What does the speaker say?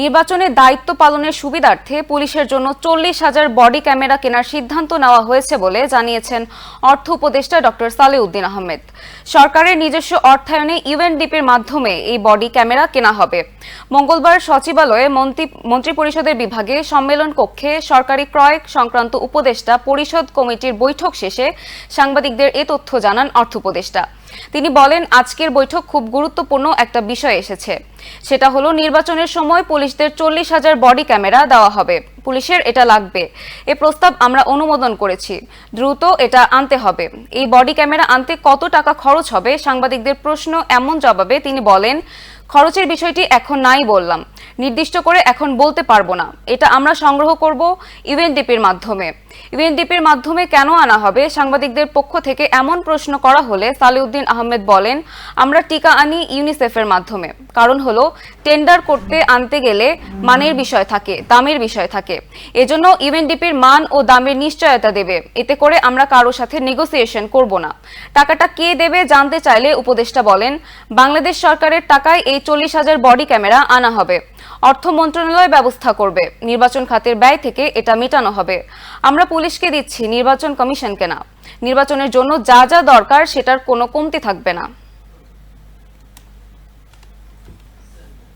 নির্বাচনে দায়িত্ব পালনের সুবিধার্থে পুলিশের জন্য চল্লিশ হাজার বডি ক্যামেরা কেনার সিদ্ধান্ত নেওয়া হয়েছে বলে জানিয়েছেন অর্থ উপদেষ্টা ডক্টর সালেউদ্দিন আহমেদ। সরকারের নিজস্ব অর্থায়নে ইউএনডিপির মাধ্যমে এই বডি ক্যামেরা কেনা হবে। মঙ্গলবার সচিবালয়ে মন্ত্রী, মন্ত্রিপরিষদের বিভাগে সম্মেলন কক্ষে সরকারি ক্রয় সংক্রান্ত উপদেষ্টা পরিষদ কমিটির বৈঠক শেষে সাংবাদিকদের এ তথ্য জানান অর্থ উপদেষ্টা। তিনি বলেন, আজকের বৈঠক খুব গুরুত্বপূর্ণ একটা বিষয় এসেছে। সেটা হলো, নির্বাচনের সময় পুলিশদের চল্লিশ হাজার বডি ক্যামেরা দেওয়া হবে। পুলিশের এটা লাগবে। এ প্রস্তাব আমরা অনুমোদন করেছি। দ্রুত এটা আনতে হবে। এই বডি ক্যামেরা আনতে কত টাকা খরচ হবে? সাংবাদিকদের প্রশ্ন এমন জবাবে তিনি বলেন, খরচের বিষয়টি এখন নাই বললাম। নির্দিষ্ট করে এখন বলতে পারব না। এটা আমরা সংগ্রহ করব ইউএনডিপির মাধ্যমে। ইউএনডিপির মাধ্যমে কেন আনা হবে? সাংবাদিকদের পক্ষ থেকে এমন প্রশ্ন করা হলে সালিউদ্দিন আহমেদ বলেন, আমরা টিকা আনি ইউনিসেফের মাধ্যমে। কারণ হলো, টেন্ডার করতে আনতে গেলে মানের বিষয় থাকে, দামের বিষয় থাকে। এজন্য ইউএনডিপির মান ও দামের নিশ্চয়তা দেবে। এতে করে আমরা কারও সাথে নেগোসিয়েশন করব না। টাকাটা কে দেবে জানতে চাইলে উপদেষ্টা বলেন, বাংলাদেশ সরকারের টাকায় এই চল্লিশ হাজার বডি ক্যামেরা আনা হবে। অর্থ মন্ত্রণালয় ব্যবস্থা করবে। নির্বাচন খাতের ব্যয় থেকে এটা মেটানো হবে। আমরা পুলিশকে দিচ্ছি, নির্বাচন কমিশনকে না। নির্বাচনের জন্য যা যা দরকার সেটার কোনো কমতি থাকবে না।